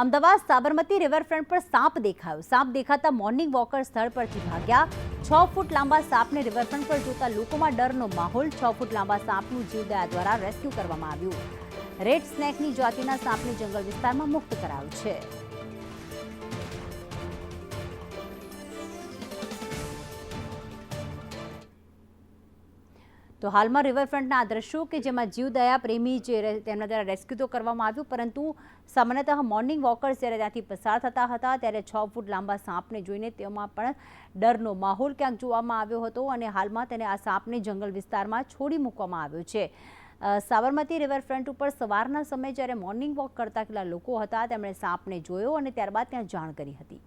Ahmedabad Sabarmati riverfront પર સાપ દેખાયો. સાપ દેખાતા મોર્નિંગ વોકર સ્થળ પરથી ભાગ્યા. છ ફૂટ લાંબા સાપને રિવરફ્રન્ટ પર જોતા લોકોમાં ડરનો માહોલ. છ ફૂટ લાંબા સાપનું જીવદયા દ્વારા રેસ્ક્યુ કરવામાં આવ્યું. રેડ સ્નેકની જાતિના સાપને જંગલ વિસ્તારમાં મુક્ત કરાયું છે. તો હાલમાં રિવરફ્રન્ટના આ દ્રશ્યો કે જેમાં જીવદયા પ્રેમી જે તેમના દ્વારા રેસ્ક્યુ તો કરવામાં આવ્યું, પરંતુ સામાન્યતઃ મોર્નિંગ વોકર્સ જ્યારે ત્યાંથી પસાર થતા હતા, ત્યારે છ ફૂટ લાંબા સાપને જોઈને તેમાં પણ ડરનો માહોલ ક્યાંક જોવામાં આવ્યો હતો અને હાલમાં તેને આ સાપને જંગલ વિસ્તારમાં છોડી મૂકવામાં આવ્યો છે. સાબરમતી રિવરફ્રન્ટ ઉપર સવારના સમયે જ્યારે મોર્નિંગ વોક કરતા કેટલા લોકો હતા, તેમણે સાપને જોયો અને ત્યારબાદ ત્યાં જાણ કરી હતી.